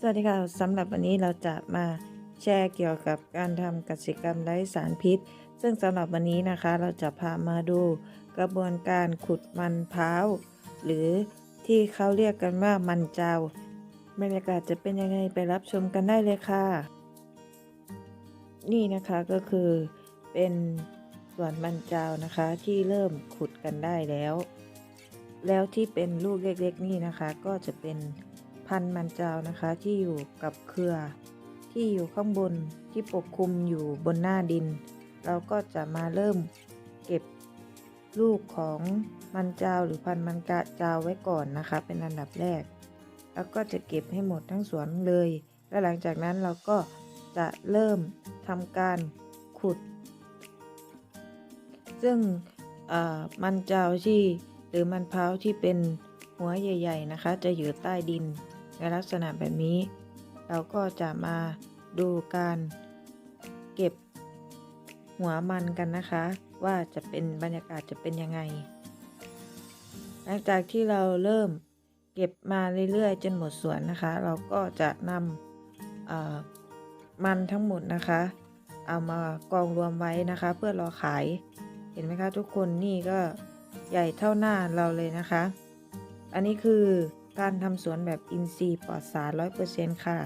สวัสดีค่ะสำหรับวันนี้เราจะมาแชร์เกี่ยวกับการทำกสิกรรมไร้สารพิษ ซึ่งสำหรับวันนี้นะคะเราจะพามาดูกระบวนการขุดมันพร้า หรือที่เขาเรียกกันว่ามันเจ้าบรรยากาศจะเป็นยังไงไปรับชมกันได้เลยค่ะ นี่นะคะก็คือเป็นส่วนมันเจ้านะคะที่เริ่มขุดกันได้แล้ว แล้วที่เป็นลูกเล็กๆนี่นะคะก็จะเป็น พันธุ์มันเจ้านะคะที่อยู่กับเครือ ที่อยู่ข้างบนที่ปกคลุมอยู่บนหน้าดิน เราก็จะมาเริ่มเก็บลูกของมันเจ้าหรือพันธุ์มันกะเจ้าไว้ก่อนนะคะ เป็นอันดับแรก แล้วก็จะเก็บให้หมดทั้งสวนเลย และหลังจากนั้นเราก็จะเริ่มทำการขุด ซึ่งมันเจ้าที่หรือมันพร้าที่เป็นหัวใหญ่ ๆ นะคะ จะอยู่ใต้ดิน ในลักษณะแบบนี้ เราก็จะมาดูการเก็บหัวมันกันนะคะ ว่าจะเป็นบรรยากาศจะเป็นยังไง หลังจากที่เราเริ่มเก็บมาเรื่อยๆ จนหมดสวนนะคะ เราก็จะนำมันทั้งหมดนะคะ เอามากองรวมไว้นะคะ เพื่อรอขายเห็นไหมคะทุกคนนี่ก็ใหญ่เท่าหน้าเราเลยนะคะ อันนี้คือ การทำสวนแบบอินทรีย์ปลอดสารร้อยเปอร์เซ็นต์ค่ะ